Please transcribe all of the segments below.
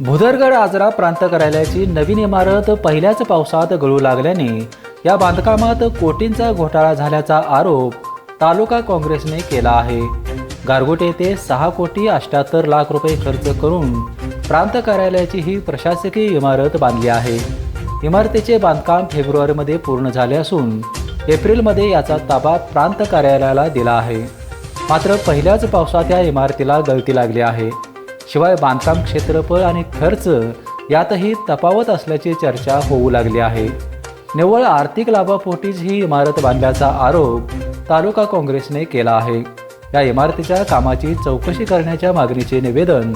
भुदरगड आजरा प्रांत कार्यालयाची नवीन इमारत पहिल्याच पावसात गळू लागल्याने या बांधकामात कोटींचा घोटाळा झाल्याचा आरोप तालुका काँग्रेसने केला आहे. गारगोटे येथे सहा कोटी अष्ट्याहत्तर लाख रुपये खर्च करून प्रांत कार्यालयाची ही प्रशासकीय इमारत बांधली आहे. इमारतीचे बांधकाम फेब्रुवारीमध्ये पूर्ण झाले असून एप्रिलमध्ये याचा ताबा प्रांत कार्यालयाला दिला आहे. मात्र पहिल्याच पावसात या इमारतीला गळती लागली आहे. शिवाय बांधकाम क्षेत्रफळ आणि खर्च यातही तफावत असल्याची चर्चा होऊ लागली आहे. निव्वळ आर्थिक लाभापोटीच ही इमारत बांधल्याचा आरोप तालुका काँग्रेसने केला आहे. या इमारतीच्या कामाची चौकशी करण्याच्या मागणीचे निवेदन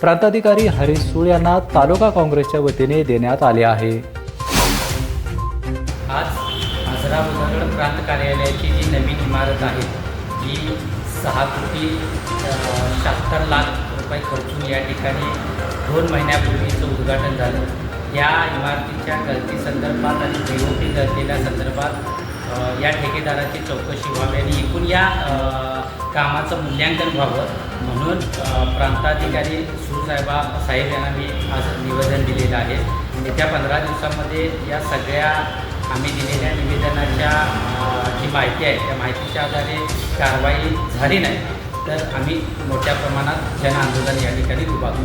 प्रांताधिकारी हरीश सूळ यांना तालुका काँग्रेसच्या वतीने देण्यात आले आहे. आज आजरा बुधागड प्रांत कार्यालयाची जी नवीन इमारत आहे जी सहा कोटी शहात्तर लाख या ठिकाणी दोन महिन्यापूर्वीचं उद्घाटन झालं. या इमारतीच्या गर्दीसंदर्भात आणि पी ओ पी संदर्भात या ठेकेदाराची चौकशी व्हावी आणि एकूण या कामाचं मूल्यांकन व्हावं म्हणून प्रांताधिकारी सुरसाहेबा साहेब यांना मी आज निवेदन दिलेलं आहे. येत्या पंधरा दिवसामध्ये या सगळ्या आम्ही दिलेल्या निवेदनाच्या जी माहिती आहे त्या माहितीच्या आधारे कारवाई झाली नाही. तर आम्ही मोठ्या प्रमाणात जन आंदोलन या ठिकाणी उभारू